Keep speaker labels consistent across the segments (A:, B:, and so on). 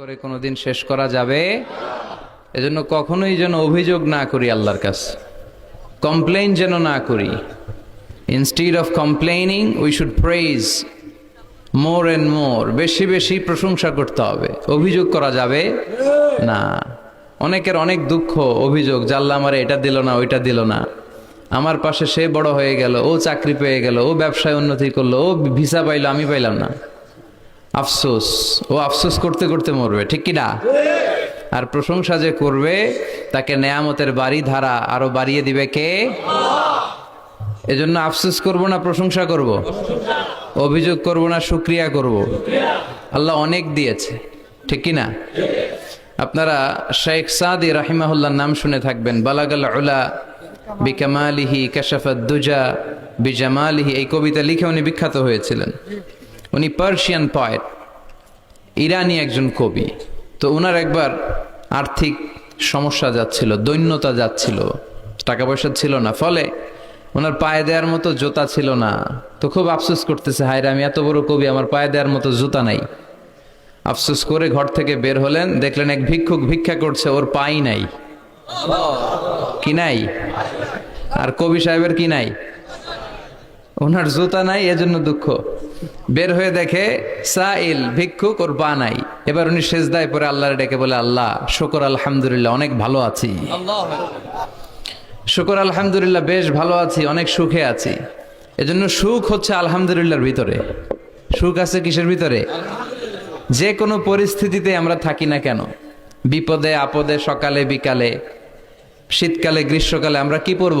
A: করে কোনোদিন শেষ করা যাবে? এজন্য কখনোই যেন অভিযোগ না করি আল্লাহর কাছে। কমপ্লেইন যেন না করি। Instead of complaining we should praise more and more বেশি বেশি প্রশংসা করতে হবে। অভিযোগ করা যাবে? না। অনেকের অনেক দুঃখ, অভিযোগ জাল্লা আমার এটা দিল না, ওইটা দিল না। আমার পাশে সে বড় হয়ে গেল, ও চাকরি পেয়ে গেল, ও ব্যবসায় উন্নতি করল, ও ভিসা পাইলো, আমি পাইলাম না। আফসোস। ও আফসোস করতে করতে মরবে, ঠিক কি না আর প্রশংসা যে করবে, তাকে নেয়ামতের বাড়ি ধারা আরও বাড়িয়ে দিবে কে? এজন্য আফসোস করব না, প্রশংসা করব? অভিযোগ করব না, শুক্রিয়া করব? আল্লাহ অনেক দিয়েছে, ঠিক কি না আপনারা শেখ সাদি রাহিমাহুল্লার নাম শুনে থাকবেন, বালাগাল উলা বিকামালিহি কাশাফাত দুজা বিজামালিহি, এই কবিতা লিখে উনি বিখ্যাত হয়েছিলেন। উনি পার্সিয়ান পয়েট, ইরানি একজন কবি। তো ওনার একবার আর্থিক সমস্যা যাচ্ছিল, দৈন্যতা যাচ্ছিল টাকা পয়সা ছিল না, ফলে ওনার পায়ে দেওয়ার মতো জুতা ছিল না। তো খুব আফসোস করতেছে হায়রে আমি এত বড় কবি, আমার পায়ে দেওয়ার মতো জুতা নাই। আফসোস করে ঘর থেকে বের হলেন, দেখলেন এক ভিক্ষুক ভিক্ষা করছে, ওর পাই নাই। কি নাই? আর কবি সাহেবের কি নাই? ওনার জুতা নাই, এজন্য দুঃখ। বের হয়ে দেখে, সাইল, ভিক্ষুক ওর পা নাই। এবার উনি সেজদায় পরে আল্লাহর ডেকে বলে, আল্লাহ, শুকর আলহামদুলিল্লাহ, অনেক ভালো আছি। শুকর আলহামদুলিল্লাহ, বেশ ভালো আছি, অনেক সুখে আছি। এজন্য সুখ হচ্ছে আলহামদুলিল্লাহর ভিতরে। সুখ আছে কিসের ভিতরে? যে কোনো পরিস্থিতিতে আমরা থাকি না কেন। বিপদে, আপদে, সকালে, বিকালে, শীতকালে, গ্রীষ্মকালে আমরা কি পড়ব?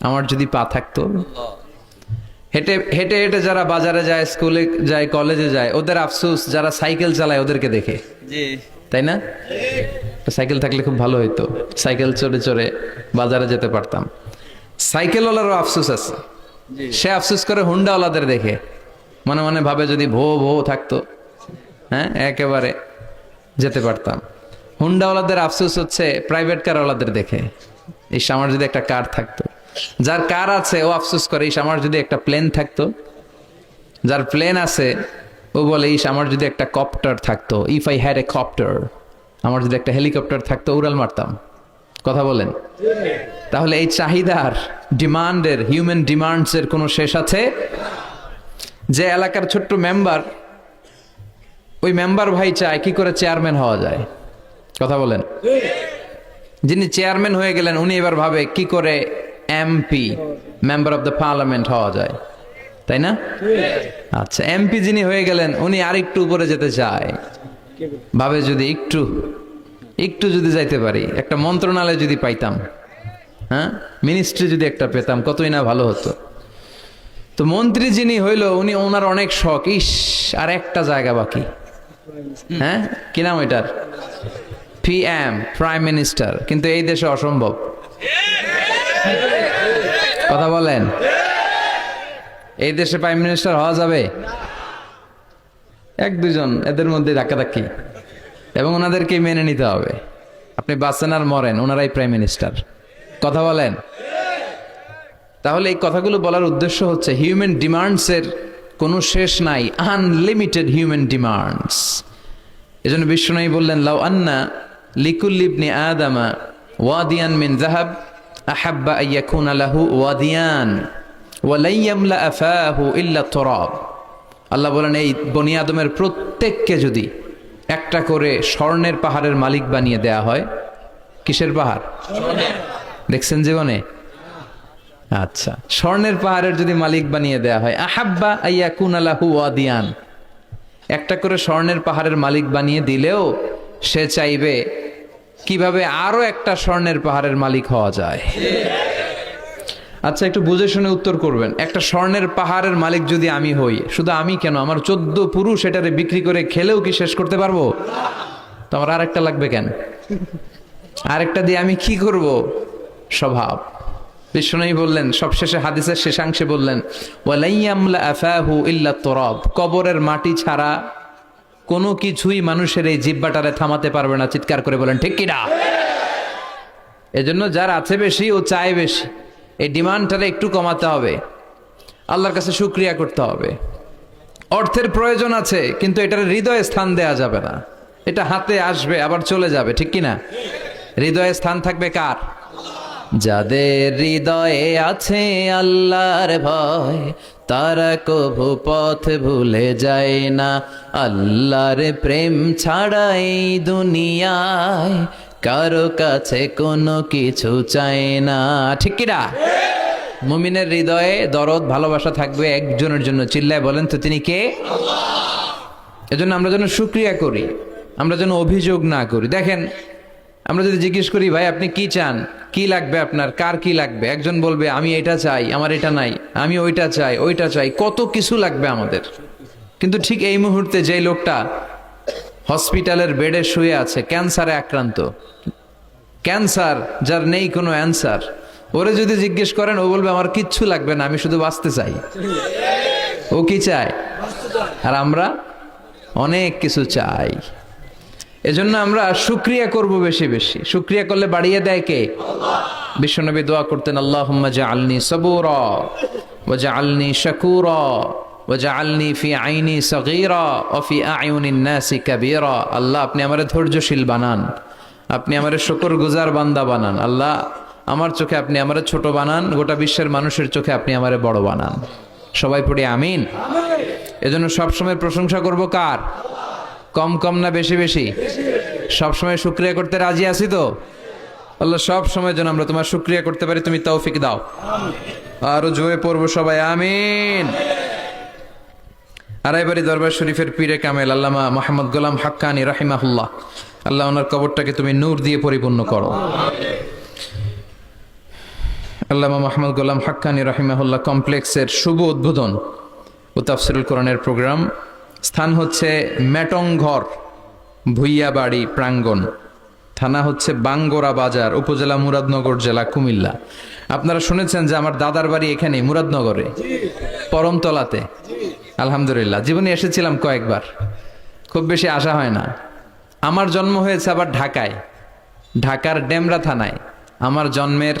A: আমার যদি পা থাকতো। হেঁটে হেঁটে হেঁটে যারা বাজারে যায় স্কুলে যায় কলেজে যায় ওদের আফসোস যারা সাইকেল চালায় ওদেরকে দেখে। তাই না? সাইকেল থাকলে খুব ভালো হইতো। সাইকেল চড়ে চড়ে বাজারে যেতে পারতাম। সাইকেলওয়ালারও আফসোস আছে। সে আফসোস করে হুন্ডাওয়ালাদের দেখে। মনে মনে ভাবে যদি ভো ভো থাকতো হ্যাঁ একেবারে যেতে পারতাম। হুন্ডাওয়ালাদের আফসোস হচ্ছে প্রাইভেট কারওয়ালাদের দেখে। ইস আমার যদি একটা কার থাকতো। যার কার আছে, ও আফসোস করে ইস আমার যদি একটা প্লেন থাকতো? যার প্লেন আছে, ও বলে ইস আমার যদি একটা কপ্টার থাকতো if I had a copter আমার যদি একটা হেলিকপ্টার থাকতো, উড়াল মারতাম। কথা বলেন। তাহলে এই চাহিদার, ডিমান্ডের হিউম্যান ডিমান্ডসের কোনো শেষ আছে? যে এলাকার ছোট্ট মেম্বার ওই মেম্বার ভাই চায়, কি করে চেয়ারম্যান হওয়া যায়? কথা বলেন। যিনি চেয়ারম্যান হয়ে গেলেন, উনি এবার ভাবে, কি করে MP member of the parliament হওয়া যায়, তাই না? আচ্ছা এমপি যিনি হয়ে গেলেন, উনি আর একটু উপরে যেতে চায়। ভাবে যদি একটু একটু যদি যাইতে পারি, একটা মন্ত্রণালয় যদি পাইতাম হ্যাঁ? মিনিস্ট্রি যদি একটা পেতাম, কতই না ভালো হতো। তো মন্ত্রী যিনি হইল, উনি ওনার অনেক শখ, ইস, আর একটা জায়গা বাকি। হ্যাঁ? কি নাম এটার? পিএম প্রাইম মিনিস্টার কিন্তু এই দেশে অসম্ভব। কথা বলেন। এই দেশে প্রাইম মিনিস্টার হওয়া যাবে? এক দুজন এদের মধ্যে ধাক্কাধাক্কি। এবং ওনাদেরকে মেনে নিতে হবে। আপনি বাঁচেন আর মরেন, ওনারাই প্রাইম মিনিস্টার কথা বলেন? তাহলে এই কথাগুলো বলার উদ্দেশ্য হচ্ছে হিউম্যান ডিমান্ডসের কোনো শেষ নাই আনলিমিটেড হিউম্যান ডিমান্ডস এই এজন্য বিষ্ণু বললেন, লাউ আন্না লিকুল্লিবনি আদামা ওয়াদিয়ান মিন জাহাব আহাব্বা আইয়াকুনা লাহু ওয়াদিয়ান ওয়ালাইয়ামলা আফাহু ইল্লা তরাব আল্লাহ বলেন, এই বনি আদমের প্রত্যেককে যদি একটা করে স্বর্ণের পাহাড়ের মালিক বানিয়ে দেয়া হয়, কিসের পাহাড়? দেখছেন জীবনে? আচ্ছা স্বর্ণের পাহাড়ের যদি মালিক বানিয়ে দেয়া হয়, আহাব্বা আইয়া কুনালাহু ওয়াদিয়ান। একটা করে স্বর্ণের পাহাড়ের মালিক বানিয়ে দিলেও সে চাইবে কীভাবে আরও একটা স্বর্ণের পাহাড়ের মালিক হওয়া যায়? আচ্ছা একটু বুঝে শুনে উত্তর করবেন। একটা স্বর্ণের পাহাড়ের মালিক যদি আমি হই, শুধু আমি কেন? আমার চোদ্দ পুরুষ এটারে বিক্রি করে খেলেও কি শেষ করতে পারব? তো আমার আরেকটা লাগবে কেন? আরেকটা দিয়ে আমি কি করব? স্বভাব। বিষ্ণু বললেন, সবশেষে হাদিসের শেষাংশে বললেন, ওয়ালাইয়ামলা আফাহু ইল্লা তরব। কবরের মাটি ছাড়া কোনো কিছুই মানুষের এই জিব্বাটারে থামাতে পারবে না, চিৎকার করে বলেন, ঠিক কিনা? এজন্য যার আছে বেশি, ও চায় বেশি। এই ডিমান্ডটারে একটু কমাতে হবে। আল্লাহর কাছে শুক্রিয়া করতে হবে। অর্থের প্রয়োজন আছে, কিন্তু এটার হৃদয়ে স্থান দেয়া যাবে না। এটা হাতে আসবে, আবার চলে যাবে, ঠিক কিনা? হৃদয়ে স্থান থাকবে কার? যাদের হৃদয়ে আছে আল্লাহর ভয়, তারা কভু পথ ভুলে যায় না। আল্লাহর প্রেম ছাড়া এই দুনিয়ায় কারও কাছে কোনো কিছু চায় না। ঠিক কিনা মুমিনের হৃদয়ে দরদ, ভালোবাসা থাকবে একজনের জন্য। চিল্লায় বলেন তো তিনি কে? এজন্য আমরা যেন সুক্রিয়া করি, আমরা যেন অভিযোগ না করি। দেখেন, আমরা যদি জিজ্ঞেস করি, ভাই, আপনি কি চান? কি লাগবে আপনার? কার কি লাগবে? একজন বলবে, আমি এটা চাই, আমার এটা নাই, আমি ওইটা চাই ওইটা চাই। কত কিছু লাগবে আমাদের। কিন্তু ঠিক এই মুহূর্তে যে লোকটা হসপিটালের বেডে শুয়ে আছে, ক্যান্সারে আক্রান্ত। ক্যান্সার, যার নেই কোনো অ্যান্সার। ওরে যদি জিজ্ঞেস করেন, ও বলবে, আমার কিচ্ছু লাগবে না, আমি শুধু বাঁচতে চাই। ও কি চায়? আর আমরা অনেক কিছু চাই। এজন্য আমরা সুক্রিয়া করব বেশি বেশি। সুক্রিয়া করলে বাড়িয়ে দেয় কে? বিশ্বনবী দোয়া করতেন আল্লাহ আলনি সবুর আলনি শাকুর আলনি ফি আইনি সগীরা ও ফি আইউনিন নাসি কাবীরা। আল্লাহ, আপনি আমারে ধৈর্যশীল বানান। আপনি আমারে শুকর গুজার বান্দা বানান। আল্লাহ, আমার চোখে আপনি আমারে ছোট বানান, গোটা বিশ্বের মানুষের চোখে আপনি আমারে বড় বানান। সবাই পড়ি আমিন? এজন্য সবসময় প্রশংসা করব কার? কম কম না বেশি বেশি? সবসময় শুক্রিয়া করতে রাজি আছি তো? আল্লাহ সব সময় যেন আমরা তোমার শুক্রিয়া করতে পারি, তুমি তৌফিক দাও। আরও জোরে পড়ব সবাই, আমিন। আড়াইবাড়ি দরবার শরীফের পীরে কামেল আল্লামা মোহাম্মদ গোলাম হাক্কানি রাহিমাহুল্লাহ। আল্লাহ ওনার কবরটাকে তুমি নূর দিয়ে পরিপূর্ণ করো। আল্লামা মোহাম্মদ গোলাম হাক্কানি রাহিমাহুল্লাহ কমপ্লেক্সের শুভ উদ্বোধন ও তাফসিরুল কোরআনের প্রোগ্রাম। স্থান হচ্ছে মেটংঘর ভুইয়াবাড়ি, প্রাঙ্গণ। থানা হচ্ছে বাঙ্গোরা বাজার, উপজেলা মুরাদনগর, জেলা কুমিল্লা। আপনারা শুনেছেন যে আমার দাদার বাড়ি এখানে মুরাদনগরে, পরমতলাতে। আলহামদুলিল্লাহ। জীবনে এসেছিলাম কয়েকবার। খুব বেশি আশা হয় না। আমার জন্ম হয়েছে আবার ঢাকায়। ঢাকার ডেমরা থানায়। আমার জন্মের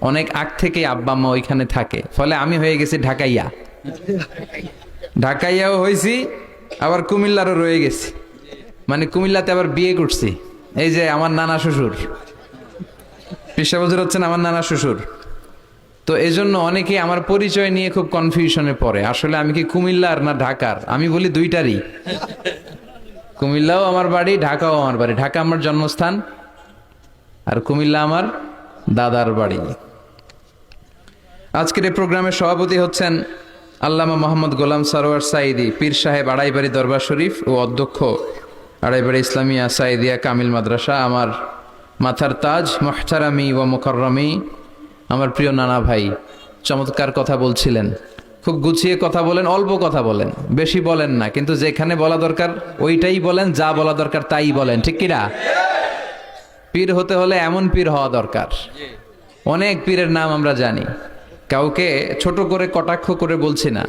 A: অনেক আগ থেকেই আব্বা মা ওইখানে থাকে। ফলে আমি হয়ে গেছি ঢাকাইয়া। ঢাকাইয়াও হয়েছি, আবার কুমিল্লারও রয়ে গেছি। মানে কুমিল্লাতে আবার বিয়ে করছি। এই যে আমার নানা শ্বশুর। পেশা বছর হচ্ছেন আমার নানা শ্বশুর। তো এই জন্য অনেকে আমার পরিচয় নিয়ে খুব কনফিউশনে পড়ে। আসলে আমি কি কুমিল্লার না ঢাকার? আমি বলি দুইটারই। কুমিল্লাও আমার বাড়ি, ঢাকাও আমার বাড়ি। ঢাকা আমার জন্মস্থান আর কুমিল্লা আমার দাদার বাড়ি। আজকের এই প্রোগ্রামের সভাপতি হচ্ছেন আল্লামা মোহাম্মদ গোলাম সরোয়ার সাইদি পীর সাহেব আড়াইবাড়ি দরবার শরীফ ও অধ্যক্ষ আড়াইবাড়ি ইসলামিয়া সাইদিয়া কামিল মাদ্রাসা, আমার মাথার তাজ, মোহতারামি ও মোকররমি আমার প্রিয় নানা ভাই, চমৎকার কথা বলছিলেন। খুব গুছিয়ে কথা বলেন, অল্প কথা বলেন, বেশি বলেন না, কিন্তু যেখানে বলা দরকার, ওইটাই বলেন, যা বলা দরকার তাই বলেন, ঠিক কিনা? পীর হতে হলে এমন পীর হওয়া দরকার। অনেক পীরের নাম আমরা জানি। কাউকে ছোট করে, কটাক্ষ করে বলছি না।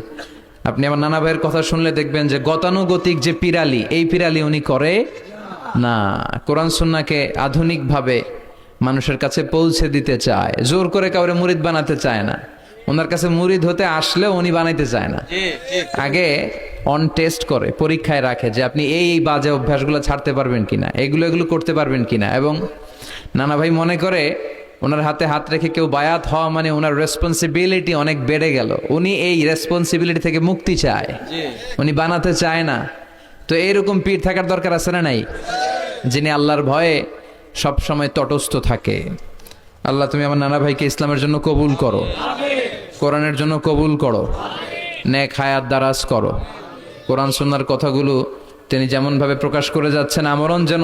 A: আপনি আমার নানা ভাইয়ের কথা শুনলে দেখবেন যে গতানুগতিক যে পিরালি, এই পিরালি উনি করে না। কোরআন সুন্নাকে আধুনিকভাবে মানুষের কাছে পৌঁছে দিতে চায়। জোর করে কাউরে মুরিদ বানাতে চায় না। ওনার কাছে মুরিদ হতে আসলেও উনি বানাইতে চায় না। আগে অন টেস্ট করে পরীক্ষায় রাখে যে আপনি এই এই বাজে অভ্যাসগুলো ছাড়তে পারবেন কিনা এগুলো এগুলো করতে পারবেন কিনা এবং নানা ভাই মনে করে ওনার হাতে হাত রেখে কেউ বায়াত হওয়া মানে ওনার রেসপন্সিবিলিটি অনেক বেড়ে গেল। উনি এই রেসপন্সিবিলিটি থেকে মুক্তি চায়। উনি বানাতে চায় না। তো এইরকম পীর থাকার দরকার আছে না নাই? যিনি আল্লাহর ভয়ে সব সময় তটস্থ থাকে। আল্লাহ, তুমি আমার নানা ভাইকে ইসলামের জন্য কবুল করো। কোরআনের জন্য কবুল করো। নেক হায়াত দারাজ করো। কোরআন সুন্নার কথাগুলো তিনি যেমনভাবে প্রকাশ করে যাচ্ছেন, আমরণ যেন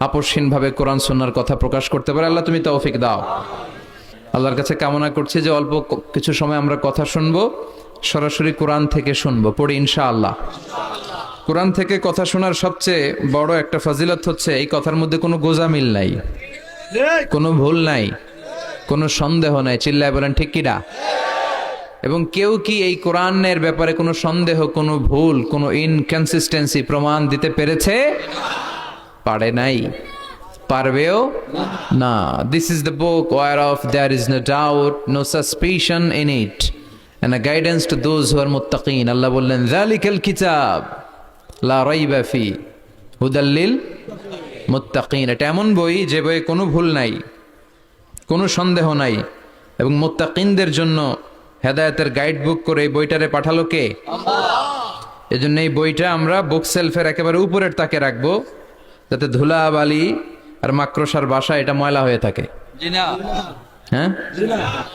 A: আপসহীনভাবে কোরআন সুন্নার কথা প্রকাশ করতে পারে। আল্লাহ, তুমি তৌফিক দাও। আল্লাহর কাছে কামনা করছি যে অল্প কিছু সময় আমরা কথা শুনব, সরাসরি কোরআন থেকে শুনব, পড়ি ইনশাআল্লাহ। কোরআন থেকে কথা শোনার সবচেয়ে বড় একটা ফজিলত হচ্ছে এই কথার মধ্যে কোনো গোজামিল নাই। কোনো ভুল নাই। কোনো সন্দেহ নাই। চিল্লায় বলেন, ঠিক কিনা এবং কেউ কি এই কোরআনের ব্যাপারে কোনো সন্দেহ, কোনো ভুল, কোনো ইনকনসিস্টেন্সি প্রমাণ দিতে পেরেছে? পারে নাই। পারবেও না। This is the book whereof there is no doubt no suspicion in it and a guidance to those who are muttaqin Allah বললেন যালিকাল কিতাব। লা রাইবা ফি। হুদাল্লিল মুত্তাকিন। এটা এমন বই যে বইয়ে কোনো ভুল নাই কোনো সন্দেহ নাই। এবং মোত্তাকিনদের জন্য হেদায়েতের গাইড বুক করে এই বইটারে পাঠালো কে? এজন্য এই বইটা আমরা বুক সেলফের একেবারে উপরের তাকে রাখব যাতে ধুলা বালি আর মাক্রসার বাসা এটা ময়লা হয়ে থাকে। হ্যাঁ?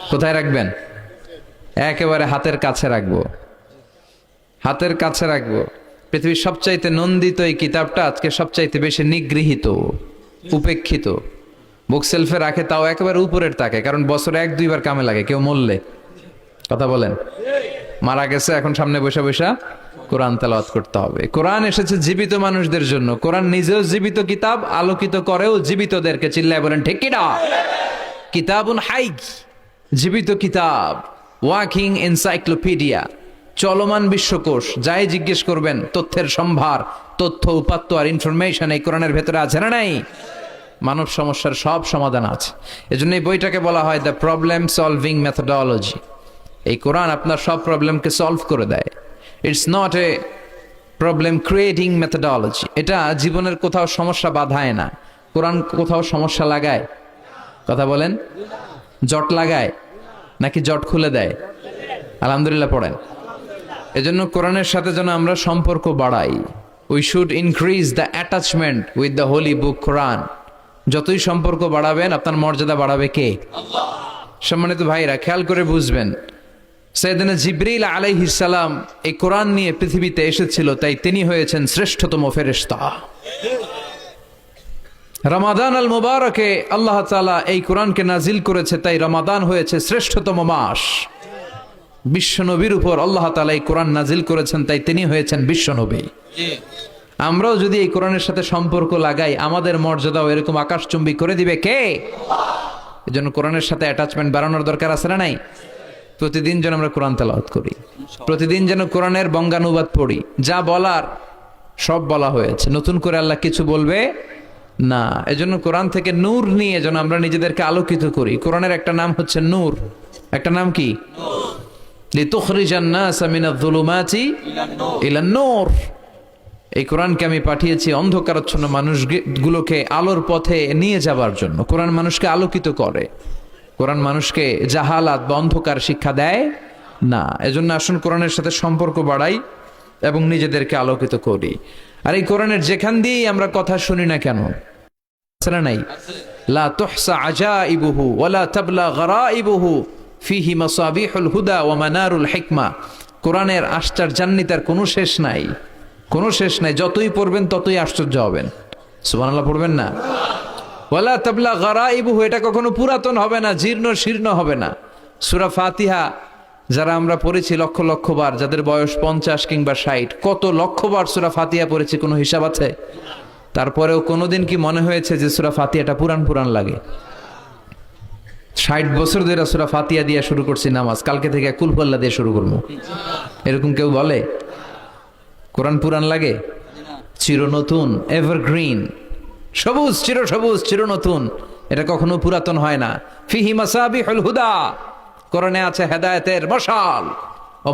A: কোথায় রাখবেন? একেবারে হাতের কাছে রাখব। হাতের কাছে রাখব। পৃথিবীর সবচাইতে নন্দিত এই কিতাবটা আজকে সবচাইতে বেশি নিগৃহীত, উপেক্ষিত। বুক সেলফে রাখে, তাও একেবারে উপরের তাকে, কারণ বছরে এক, দুইবার কামে লাগে, কেউ মরলে। কথা বলেন। মারা গেছে, এখন সামনে বসে বসে কোরআন তেলাওয়াত করতে হবে। কোরআন এসেছে জীবিত মানুষদের জন্য। কোরআন নিজেও জীবিত কিতাব, আলোকিত করেও জীবিতদেরকে চিল্লায় বলেন, ঠিক কিনা কিতাবুন হাইক জীবিত কিতাব, ওয়াকিং এনসাইক্লোপিডিয়া। চলমান বিশ্বকোষ, যাই জিজ্ঞেস করবেন, তথ্যের সম্ভার, তথ্য, উপাত্ত আর ইনফরমেশন এই কোরআনের ভেতরে আছে না নাই? মানব সমস্যার সব সমাধান আছে। এজন্য এই বইটাকে বলা হয় দ্য প্রবলেম সলভিং মেথডোলজি এই কোরআন আপনার সব প্রবলেমকে সলভ করে দেয়। It's not a problem creating methodology এটা জীবনের কোথাও সমস্যা বাধায় না। কোরআন কোথাও সমস্যা লাগায়। কথা বলেন? জট লাগায়। নাকি জট খুলে দেয়? আলহামদুলিল্লাহ পড়েন। এজন্য কোরআনের সাথে যেন আমরা সম্পর্ক বাড়াই। We should increase the attachment with the holy book Quran যতই সম্পর্ক বাড়াবেন আপনার মর্যাদা বাড়াবে কে? সম্মানিত ভাইরা খেয়াল করে বুঝবেন। সৈয়দনা জিব্রিল আলাইহিস সালাম এই কোরআন নিয়ে পৃথিবীতে এসেছিল তাই তিনি হয়েছেন শ্রেষ্ঠতম ফেরেশতা। রমাদান আল মুবারকে আল্লাহ তালা এই কোরআনকে নাজিল করেছে তাই রমাদান হয়েছে শ্রেষ্ঠতম মাস। বিশ্বনবীর উপর আল্লাহ তাআলা এই কোরআন নাজিল করেছেন তাই তিনি হয়েছেন বিশ্বনবী। আমরাও যদি এই কোরআনের সাথে সম্পর্ক লাগাই আমাদের মর্যাদাও এরকম আকাশচুম্বী করে দিবে কে? এজন্য কোরআনের সাথে অ্যাটাচমেন্ট বাড়ানোর দরকার আছে না নাই? প্রতিদিন যেন আমরা কোরআন তেলাওয়াত করি। প্রতিদিন যেন কোরআনের বঙ্গানুবাদ পড়ি। যা বলার সব বলা হয়েছে। নতুন করে আল্লাহ কিছু বলবে না। এজন্য কোরআন থেকে নূর নিয়ে যেন আমরা নিজেদেরকে আলোকিত করি। কোরআনের একটা নাম হচ্ছে নূর। একটা নাম কি? এই আমি পাঠিয়েছি আলোর পথে নিয়ে জন্য। মানুষকে আলোকিত করে। কোরআন মানুষকে জাহালাত বা অন্ধকার শিক্ষা দেয় না। এজন্য আসুন কোরআনের সাথে সম্পর্ক বাড়াই এবং নিজেদেরকে আলোকিত করি। আর এই কোরআনের যেখান দিয়েই আমরা কথা শুনি না কেন? নাই? লা তুহসা আজাইবুহু ওয়ালা তাবলা গরাইবুহু। ফিহি মাসাবিহুল হুদা ওয়া মানারুল হিকমা। কোরআনের আশ্চর্যান্বিতার কোনো শেষ নাই। কোনো শেষ নাই। যতই পড়বেন ততই আশ্চর্য হবেন। সুবহানাল্লাহ, পড়বেন না? ওয়ালা তাবলা গরাইবুহু, এটা কখনো পুরাতন হবে না, জীর্ণ শীর্ণ হবে না। সূরা ফাতিহা যারা আমরা পড়েছি লক্ষ লক্ষ বার, যাদের বয়স পঞ্চাশ কিংবা ষাট, কত লক্ষ বার সূরা ফাতিহা পড়েছি, কোনো হিসাব আছে? তারপরেও কোনোদিন কি মনে হয়েছে যে সুরা ফাতিয়াটা পুরান পুরান লাগে? ষাট বছর ধরে সুরা ফাতিয়া দিয়ে শুরু করছি নামাজ। কালকে থেকে কুলপল্লা দিয়ে শুরু করব। এরকম কেউ বলে? কোরআন পুরান লাগে? চির নতুন এভারগ্রিন সবুজ চির সবুজ চির নতুন এটা কখনো পুরাতন হয় না। ফিহি মাসাবিহুল হুদা। কোরআনে আছে হেদায়তের মশাল। ও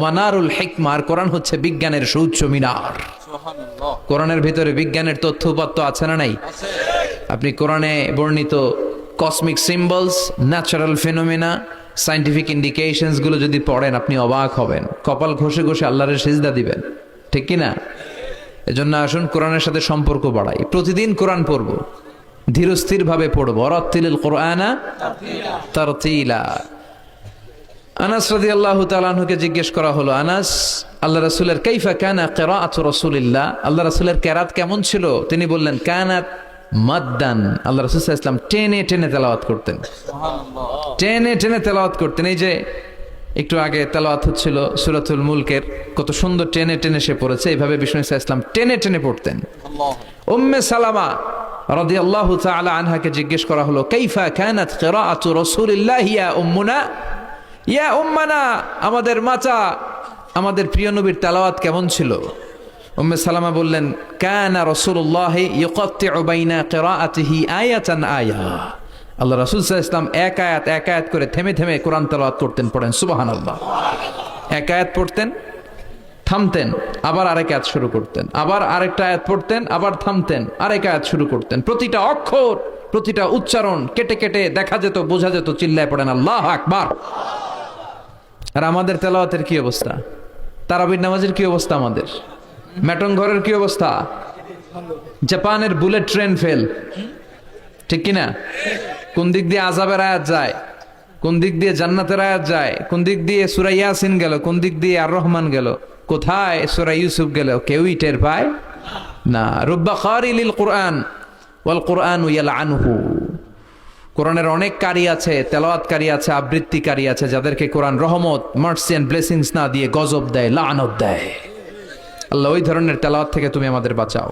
A: হেকমার কোরআন হচ্ছে বিজ্ঞানের সুউচ্চ মিনার। কোরআনের ভিতরে বিজ্ঞানের তথ্য উপাত্ত আছে না নাই? আপনি কোরআনে বর্ণিত cosmic symbols natural phenomena scientific ইন্ডিকেশনসগুলো যদি পড়েন, আপনি অবাক হবেন। কপাল ঘষে ঘষে আল্লাহরের সিজদা দিবেন। ঠিক কি না এজন্য আসুন কোরআনের সাথে সম্পর্ক বাড়াই। প্রতিদিন কোরআন পড়ব। ধীরস্থির ভাবে পড়ব। অরাত্তিল কোরআনা তারতিলা। আনাস রাদিয়াল্লাহু তাআলা আনহুকে জিজ্ঞেস করা হলো, আনাস, আল্লাহ রাসূলের কাইফা কানা কিরাআতু রাসূলিল্লাহ? আল্লাহ রাসূলের কেরাত কেমন ছিল? তিনি বললেন, কানাত মাদ্দান। আল্লাহ রসুল ইসলাম টেনে টেনে তেলাওয়াত করতেন। টেনে টেনে তেলাওয়াত করতেন। এই যে একটু আগে তেলাওয়াত হচ্ছিল সুরাতুল মুলকের, কত সুন্দর টেনে টেনে সে পড়েছে। এইভাবে বিষ্ণু ইসা ইসলাম টেনে টেনে পড়তেন। উম্মে সালামা রাদিয়াল্লাহু তাআলা আনহাকে জিজ্ঞেস করা হলো, কাইফা কানাত কিরাআতু রাসূলিল্লাহ ইয়া উম্মুনা? ইয়া উম্মানা, আমাদের মাতা, আমাদের প্রিয় নবীর তেলাওয়াত কেমন ছিল? উম্মে সালামা বললেন, কানা রাসূলুল্লাহ ইউকাত্তিউ বাইনা কিরাআতিহি আয়াতান আয়া। আল্লাহ রাসূল ইসলাম এক আয়াত এক আয়াত করে থেমে থেমে কোরআন তেলাওয়াত করতেন, পড়েন, সুবহানাল্লাহ। এক আয়াত পড়তেন, থামতেন, আবার আরেক আয়াত শুরু করতেন, আবার আরেকটা আয়াত পড়তেন, আবার থামতেন, আরেক আয়াত শুরু করতেন। প্রতিটা অক্ষর, প্রতিটা উচ্চারণ কেটে কেটে দেখা যেত, বোঝা যেত, চিল্লায় পড়েন, আল্লাহ আকবার। আর আমাদের তেলাওয়াতের কি অবস্থা? তারাবির নামাজের কি অবস্থা আমাদের? ম্যাটন ঘরের কি অবস্থা? জাপানের বুলেট ট্রেন ফেল। ঠিক কিনা? কোন দিক দিয়ে আজাবের আয়াত যায়? কোন দিক দিয়ে জান্নাতের আয়াত যায়? কোন দিক দিয়ে সুরা ইয়াসিন গেল? কোন দিক দিয়ে আর রহমান গেল? কোথায় সুরা ইউসুফ গেল? কেউই টের পায় না। রুব্বা খারিলিল কোরআন, ওয়াল কোরআন ইয়াল আনহু কোরআনের অনেক কারি আছে তেলাওয়াতকারী আছে আবৃত্তিকারী আছে, যাদেরকে কোরআন রহমত, মার্সি অ্যান্ড ব্লেসিংস না দিয়ে গজব দেয়, লানত দেয়। আল্লাহ ওই ধরনের তেলাওয়াত থেকে তুমি আমাদের বাঁচাও।